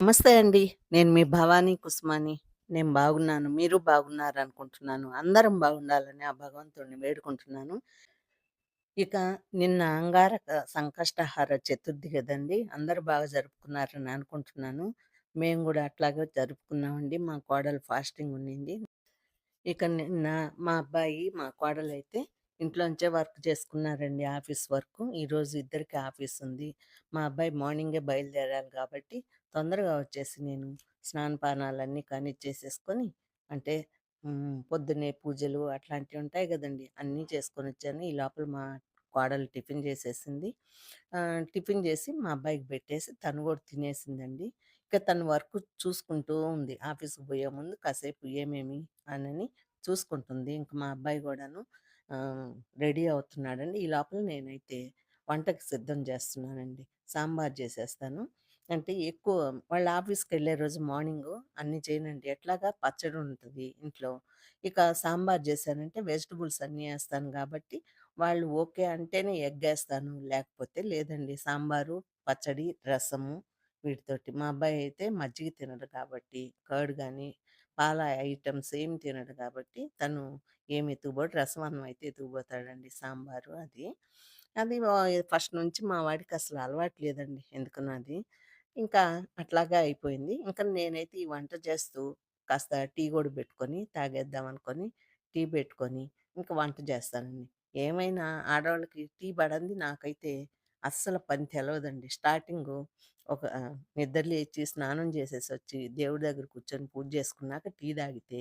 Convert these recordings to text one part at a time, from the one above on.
నమస్తే అండి. నేను మీ భవానీ కుసుమాని. నేను బాగున్నాను. మీరు బాగున్నారనుకుంటున్నాను. అందరం బాగుండాలని ఆ భగవంతుడిని వేడుకుంటున్నాను. ఇక నిన్న అంగారక సంకష్టహార చతుర్థి కదండి అందరూ బాగా జరుపుకున్నారని అనుకుంటున్నాను. మేము కూడా అట్లాగే జరుపుకున్నామండి. మా కోడలు ఫాస్టింగ్ ఉండింది. ఇక నిన్న మా అబ్బాయి, మా కోడలు అయితే ఇంట్లోంచే వర్క్ చేసుకున్నారండి ఆఫీస్ వర్క్ ఈరోజు ఇద్దరికి ఆఫీస్ ఉంది. మా అబ్బాయి మార్నింగే బయలుదేరాలి కాబట్టి తొందరగా వచ్చేసి నేను స్నానపానాలన్నీ చేసేసుకొని అంటే పొద్దునే పొద్దున్నే పూజలు అట్లాంటివి ఉంటాయి కదండి అన్నీ చేసుకొని వచ్చాను ఈ లోపల మా కోడలు టిఫిన్ చేసేసింది. టిఫిన్ చేసి మా అబ్బాయికి పెట్టేసి తను కూడా తినేసిందండి. ఇక తను వర్క్ చూసుకుంటూ ఉంది. ఆఫీస్‌కి పోయే ముందు కాసేపు ఏమేమి అనని చూసుకుంటుంది. ఇంకా మా అబ్బాయి కూడాను రెడీ అవుతున్నాడండి. ఈ లోపల నేనైతే వంటకి సిద్ధం చేస్తున్నానండి. సాంబార్ చేసేస్తాను. అంటే ఎక్కువ వాళ్ళ ఆఫీస్కి వెళ్ళే రోజు మార్నింగు అన్నీ చేయనండి. ఎట్లాగా పచ్చడి ఉంటుంది ఇంట్లో. ఇక సాంబార్ చేశానంటే వెజిటబుల్స్ అన్నీ వేస్తాను కాబట్టి వాళ్ళు ఓకే అంటేనే ఎగ్గేస్తాను. లేకపోతే లేదండి. సాంబారు, పచ్చడి, రసము వీటితోటి. మా అబ్బాయి అయితే మజ్జిగ తినడు కాబట్టి, కర్డ్ కానీ పాల ఐటమ్స్ ఏమి తినడు కాబట్టి, తను ఏమి ఎత్తుకుపోడు. రసం అన్నం అయితే ఎత్తుకుపోతాడండి. సాంబారు అది. అది ఫస్ట్ నుంచి మా వాడికి అసలు అలవాటు లేదండి. ఎందుకున్నది ఇంకా అట్లాగా అయిపోయింది. ఇంకా నేనైతే ఈ వంట చేస్తూ కాస్త టీ కూడా పెట్టుకొని తాగేద్దాం అనుకొని టీ పెట్టుకొని ఇంకా వంట చేస్తానండి. ఏమైనా ఆడవాళ్ళకి టీ పడంది నాకైతే అస్సలు పని తెలవదండి. స్టార్టింగు ఒక నిద్ర లేచి, స్నానం చేసేసొచ్చి, దేవుడి దగ్గర కూర్చొని పూజ చేసుకున్నాక టీ తాగితే,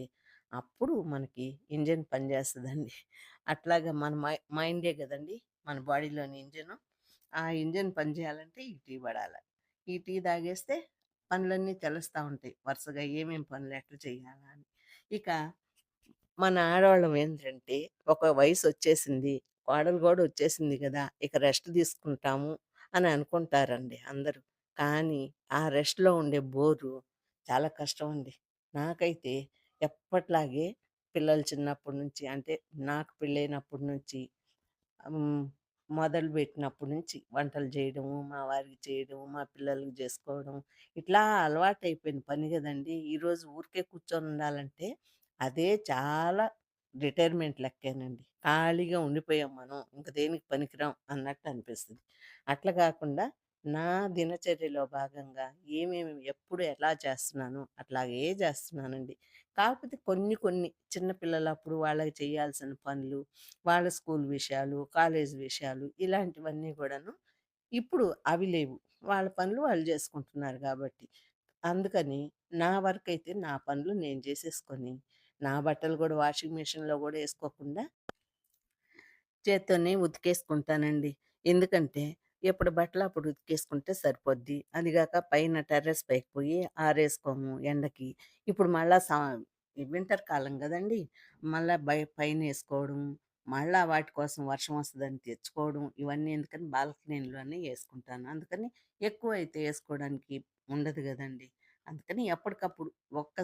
అప్పుడు మనకి ఇంజిన్ పనిచేస్తదండి. అట్లాగా మన మై మైండే గదండీ! మన బాడీలోని ఇంజిను. ఆ ఇంజిన్ పని చేయాలంటే ఈ టీ పడాల. ఈ టీ తాగేస్తే పనులన్నీ తెలుస్తా ఉంటాయి. వరుసగా ఏమేం పనులు ఎట్లా చేయాలా అని. ఇక మన ఆడవాళ్ళం ఏంటంటే, ఒక వయసొచ్చేసింది. కోడలు కూడా వచ్చేసింది కదా! ఇక రెస్ట్ తీసుకుంటాము అని అనుకుంటారండి అందరూ. కానీ, ఆ రెస్ట్‌లో ఉండే బోరు చాలా కష్టం అండి. నాకైతే ఎప్పట్లాగే పిల్లలు చిన్నప్పటి నుంచి అంటే, నాకు పెళ్ళైనప్పటి నుంచి మొదలు పెట్టినప్పటి నుంచి వంటలు చేయడము, మా వారికి చేయడం, మా పిల్లలకి చేసుకోవడం ఇట్లా అలవాటయిపోయిన పని కదండి. ఈరోజు ఊరికే కూర్చొని ఉండాలంటే, అదే చాలా రిటైర్మెంట్ లెక్కేనండి. ఖాళీగా ఉండిపోయాం మనం. ఇంక దేనికి పనికిరాం అన్నట్టు అనిపిస్తుంది అట్లా కాకుండా నా దినచర్యలో భాగంగా ఏమేమి ఎప్పుడు ఎలా చేస్తున్నానో అట్లాగే చేస్తున్నానండి. కాకపోతే కొన్ని కొన్ని చిన్న పిల్లలప్పుడు వాళ్ళకి చేయాల్సిన పనులు వాళ్ళ స్కూల్ విషయాలు, కాలేజ్ విషయాలు ఇలాంటివన్నీ కూడాను ఇప్పుడు అవి లేవు. వాళ్ళ పనులు వాళ్ళు చేసుకుంటున్నారు కాబట్టి అందుకని నా వరకైతే నా పనులు నేను చేసేసుకొని నా బట్టలు కూడా వాషింగ్ మిషన్‌లో కూడా వేసుకోకుండా చేత్తోనే ఉతికేసుకుంటానండి. ఎందుకంటే, ఎప్పుడు బట్టలు అప్పుడు ఉతికేసుకుంటే సరిపోద్ది. అదిగాక పైన టెర్రస్ పైకి పోయి ఆరేసుకోము ఎండకి. ఇప్పుడు మళ్ళా సా వింటర్ కాలం కదండి మళ్ళా బయ పైనేసుకోవడం, మళ్ళా వాటి కోసం వర్షం వస్తుందని తెచ్చుకోవడం, ఇవన్నీ ఎందుకని బాల్కనీలోనే వేసుకుంటాను అందుకని ఎక్కువ అయితే వేసుకోవడానికి ఉండదు కదండి అందుకని ఎప్పటికప్పుడు ఒక్క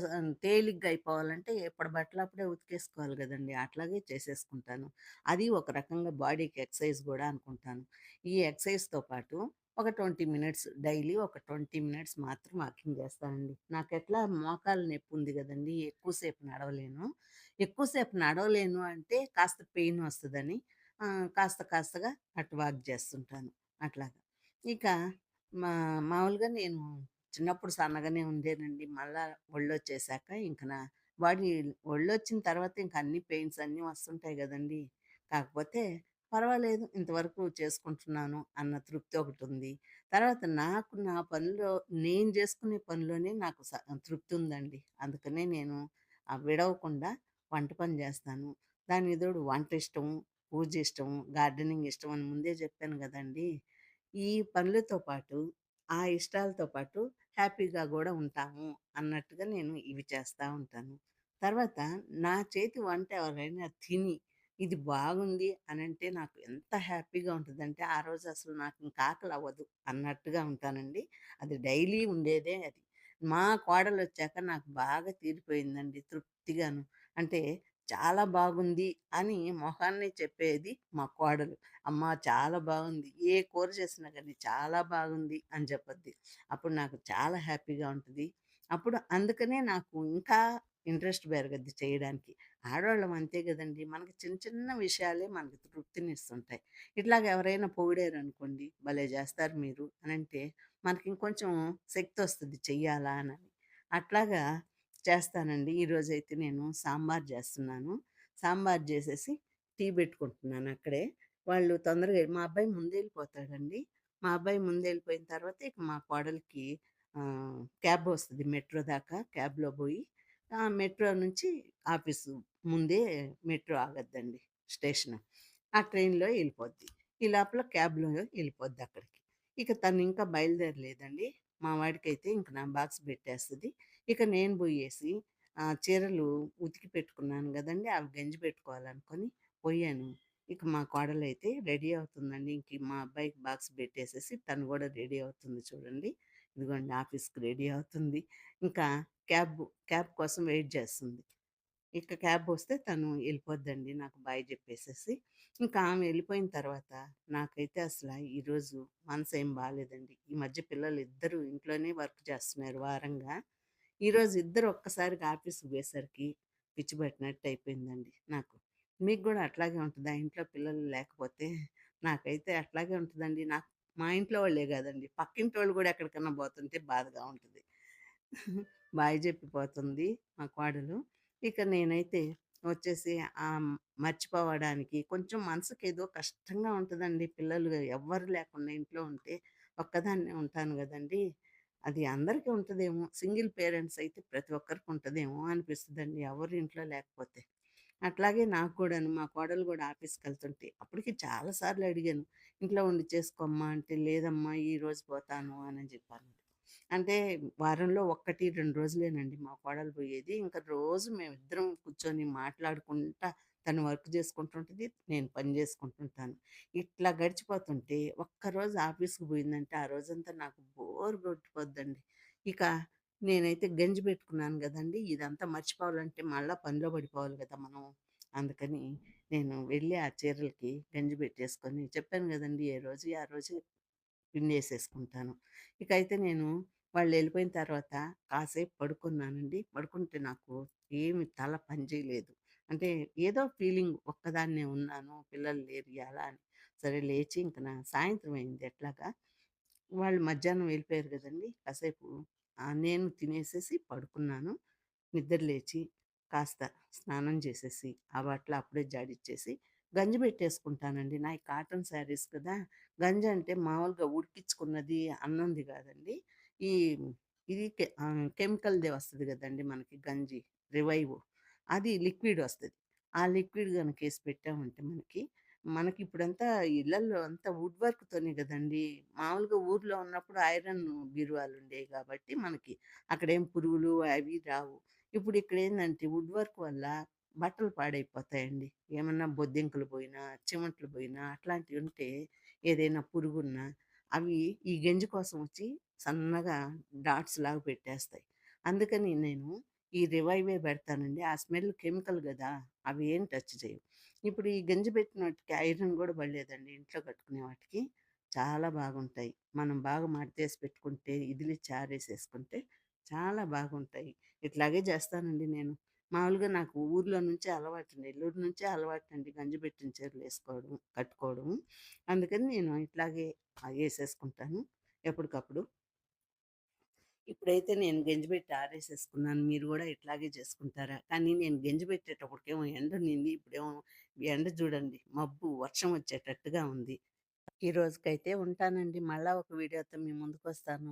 తేలిగ్గా అయిపోవాలంటే ఎప్పటి బట్టలు అప్పుడే ఉతికేసుకోవాలి కదండి అట్లాగే చేసేసుకుంటాను. అది ఒక రకంగా బాడీకి ఎక్సర్సైజ్ కూడా అనుకుంటాను. ఈ ఎక్సర్సైజ్‌తో పాటు ఒక 20 మినిట్స్ డైలీ ఒక 20 మినిట్స్ మాత్రం వాకింగ్ చేస్తానండి. నాకు ఎట్లా మోకాలు నొప్పి ఉంది కదండి ఎక్కువసేపు నడవలేను. ఎక్కువసేపు నడవలేను అంటే కాస్త పెయిన్ వస్తుందని కాస్త కాస్తగా అటు వాక్ చేస్తుంటాను. అట్లాగా. ఇక మా మామూలుగా నేను చిన్నప్పుడు సన్నగానే ఉండేనండి. మళ్ళా ఒళ్ళొచ్చేసాక ఇంక నా ఒళ్ళు వచ్చిన తర్వాత ఇంక అన్ని పెయిన్స్ అన్నీ వస్తుంటాయి కదండి కాకపోతే పర్వాలేదు ఇంతవరకు చేసుకుంటున్నాను అన్న తృప్తి ఒకటి ఉంది తర్వాత నాకు నా పనిలో నేను చేసుకునే పనిలోనే నాకు స తృప్తి ఉందండి. అందుకనే నేను విడవకుండా వంట పని చేస్తాను దాని ఎదుడు వంట ఇష్టం, పూజ ఇష్టం, గార్డెనింగ్ ఇష్టం అని ముందే చెప్పాను కదండి ఈ పనులతో పాటు, ఆ ఇష్టాలతో పాటు హ్యాపీగా కూడా ఉంటాము అన్నట్టుగా నేను ఇవి చేస్తూ ఉంటాను. తర్వాత నా చేతి వంట ఎవరైనా తిని ఇది బాగుంది అని అంటే నాకు ఎంత హ్యాపీగా ఉంటుందంటే ఆ రోజు అసలు నాకు ఇంక ఆకలవ్వదు అన్నట్టుగా ఉంటానండి. అది డైలీ ఉండేదే అది. మా కోడలు వచ్చాక నాకు బాగా తీరిపోయిందండి తృప్తిగాను. అంటే చాలా బాగుంది అని మొహాన్ని చెప్పేది మా కోడలు. అమ్మ చాలా బాగుంది. ఏ కూర చేసినా కానీ చాలా బాగుంది అని చెప్పొద్ది. అప్పుడు నాకు చాలా హ్యాపీగా ఉంటుంది అప్పుడు అందుకనే నాకు ఇంకా ఇంట్రెస్ట్ పెరగద్ది చేయడానికి. ఆడవాళ్ళం అంతే కదండి మనకి చిన్న చిన్న విషయాలే మనకు తృప్తినిస్తుంటాయి. ఇట్లాగ ఎవరైనా పొగిడారనుకోండి, "భలే చేస్తారు మీరు" అని అంటే మనకి ఇంకొంచెం శక్తి వస్తుంది చెయ్యాలా అని అట్లాగా చేస్తానండి. ఈరోజైతే నేను సాంబార్ చేస్తున్నాను సాంబార్ చేసేసి టీ పెట్టుకుంటున్నాను అక్కడే. వాళ్ళు తొందరగా మా అబ్బాయి ముందెళ్ళిపోతాడండి. మా అబ్బాయి ముందెళ్ళిపోయిన తర్వాత ఇక మా కోడలికి క్యాబ్ వస్తుంది మెట్రో దాకా. క్యాబ్‌లో పోయి ఆ మెట్రో నుంచి ఆఫీసు ముందే మెట్రో ఆగద్దండి స్టేషన్ ఆ ట్రైన్‌లో వెళ్ళిపోద్ది ఈ లోపల క్యాబ్‌లో వెళ్ళిపోద్ది అక్కడికి. ఇక తను ఇంకా బయలుదేరలేదండి. మా వాడికైతే ఇంక నా బాక్స్ పెట్టేస్తుంది ఇక నేను పోయేసి చీరలు ఉతికి పెట్టుకున్నాను కదండి అవి గంజి పెట్టుకోవాలనుకొని పోయాను ఇక మా కోడలైతే రెడీ అవుతుందండి. ఇంక మా అబ్బాయికి బాక్స్ పెట్టేసేసి తను కూడా రెడీ అవుతుంది చూడండి. ఇదిగోండి ఆఫీస్‌కి రెడీ అవుతుంది. ఇంకా క్యాబ్ క్యాబ్ కోసం వెయిట్ చేస్తుంది ఇక క్యాబ్ వస్తే తను వెళ్ళిపోద్దండి నాకు బాయ్ చెప్పేసేసి ఇంకా ఆమె వెళ్ళిపోయిన తర్వాత నాకైతే అసలు ఈరోజు మనసు ఏం బాగాలేదండి ఈ మధ్య పిల్లలు ఇద్దరు ఇంట్లోనే వర్క్ చేస్తున్నారు వారంగా. ఈరోజు ఇద్దరు ఒక్కసారిగా ఆఫీస్‌కి పోయేసరికి పిచ్చిపెట్టినట్టు అయిపోయిందండి నాకు. మీకు కూడా అట్లాగే ఉంటుందా ఇంట్లో పిల్లలు లేకపోతే? నాకైతే అట్లాగే ఉంటుందండి నాకు మా ఇంట్లో వాళ్ళే కదండి పక్కింటి వాళ్ళు కూడా ఎక్కడికన్నా పోతుంటే బాధగా ఉంటుంది బాయ్ చెప్పిపోతుంది మా కోడలు. ఇక నేనైతే వచ్చేసి మర్చిపోవడానికి కొంచెం మనసుకేదో కష్టంగా ఉంటుందండి పిల్లలు ఎవ్వరు లేకుండా ఇంట్లో ఉంటే ఒక్కదాన్నే ఉంటాను కదండి అది అందరికీ ఉంటుందేమో సింగిల్ పేరెంట్స్ అయితే ప్రతి ఒక్కరికి ఉంటుందేమో అనిపిస్తుందండి ఎవరు ఇంట్లో లేకపోతే. అట్లాగే నాకు కూడాను మా కోడలు కూడా ఆఫీస్కి వెళ్తుంటే అప్పటికి చాలా సార్లు అడిగాను. "ఇంట్లో ఉండి చేసుకోమ్మా" అంటే, "లేదమ్మా ఈరోజు పోతాను" అని చెప్పాను. అంటే వారంలో 1, 2 రోజులేనండి మా కోడలు పోయేది. ఇంకా రోజు మేమిద్దరం కూర్చొని మాట్లాడుకుంటా తను వర్క్ చేసుకుంటుంటుంది నేను పని చేసుకుంటుంటాను. ఇట్లా గడిచిపోతుంటే ఒక్కరోజు ఆఫీస్‌కి పోయిందంటే ఆ రోజంతా నాకు బోర్ కొట్టిపోద్దండి. ఇక నేనైతే గంజి పెట్టుకున్నాను కదండి ఇదంతా మర్చిపోవాలంటే మళ్ళీ పనిలో పడిపోవాలి కదా మనం. అందుకని నేను వెళ్ళి ఆ చీరలకి గంజి పెట్టేసుకొని చెప్పాను కదండి ఏ రోజు ఆ రోజు పిన్నేసేసుకుంటాను ఇక అయితే నేను వాళ్ళు వెళ్ళిపోయిన తర్వాత కాసేపు పడుకున్నానండి. పడుకుంటే నాకు ఏమి తల పని చేయలేదు. అంటే ఏదో ఫీలింగ్ ఒక్కదాన్నే ఉన్నాను. పిల్లలు లేరు ఎలా అని. సరే లేచి ఇంక నా సాయంత్రం అయింది ఎట్లాగా. వాళ్ళు మధ్యాహ్నం వెళ్ళిపోయారు కదండి కాసేపు నేను తినేసేసి పడుకున్నాను. నిద్ర లేచి కాస్త స్నానం చేసేసి, ఆ బట్టలు అప్పుడే జాడిచ్చేసి, గంజి పెట్టేసుకుంటానండి. నాకు కాటన్ శారీస్ కదా! గంజంటే మామూలుగా ఉడికించుకున్నది అన్నంది కాదండి ఈ ఇది కె వస్తుంది కెమికల్‌దే మనకి గంజి రివైవ్. అది లిక్విడ్ వస్తుంది ఆ లిక్విడ్ గనకేసి పెట్టామంటే మనకి, మనకి ఇప్పుడంతా ఇళ్ళల్లో అంతా వుడ్ వర్క్‌తోనే కదండి మామూలుగా ఊర్లో ఉన్నప్పుడు ఐరన్ బీరువాలు ఉండేవి కాబట్టి మనకి అక్కడేం పురుగులు అవి రావు. ఇప్పుడు ఇక్కడ ఏంటంటే వుడ్ వర్క్ వల్ల బట్టలు పాడైపోతాయండి. ఏమన్నా బొద్దింకలు పోయినా చెమట్లు పోయినా అట్లాంటివి ఉంటే ఏదైనా పురుగున్నా అవి ఈ గంజి కోసం వచ్చి సన్నగా డాట్స్ లాగా పెట్టేస్తాయి. అందుకని నేను ఈ రివైవే పెడతానండి. ఆ స్మెల్ కెమికల్ కదా అవి ఏం టచ్ చేయవు. ఇప్పుడు ఈ గంజి పెట్టిన వాటికి ఐరన్ కూడా పడలేదండి ఇంట్లో కట్టుకునే వాటికి. చాలా బాగుంటాయి. మనం బాగా మడితేసి పెట్టుకుంటే, ఇదిలి చారేసేసుకుంటే చాలా బాగుంటాయి. ఇట్లాగే చేస్తానండి నేను. మామూలుగా నాకు ఊర్లో నుంచే అలవాటు. నెల్లూరు నుంచే అలవాటు అండి గంజి పెట్టిన చీరలేసుకోవడం, కట్టుకోవడం. అందుకని నేను ఇట్లాగే వేసేసుకుంటాను ఎప్పటికప్పుడు. ఇప్పుడైతే నేను గంజిపెట్టి ఆరేసేసుకున్నాను. మీరు కూడా ఇట్లాగే చేసుకుంటారా? కానీ నేను గంజి పెట్టేటప్పటికేమో నింది ఇప్పుడేమో ఎండ చూడండి మబ్బు, వర్షం వచ్చేటట్టుగా ఉంది. ఈ రోజుకైతే ఉంటానండి. మళ్ళా ఒక వీడియోతో మీ ముందుకొస్తాను.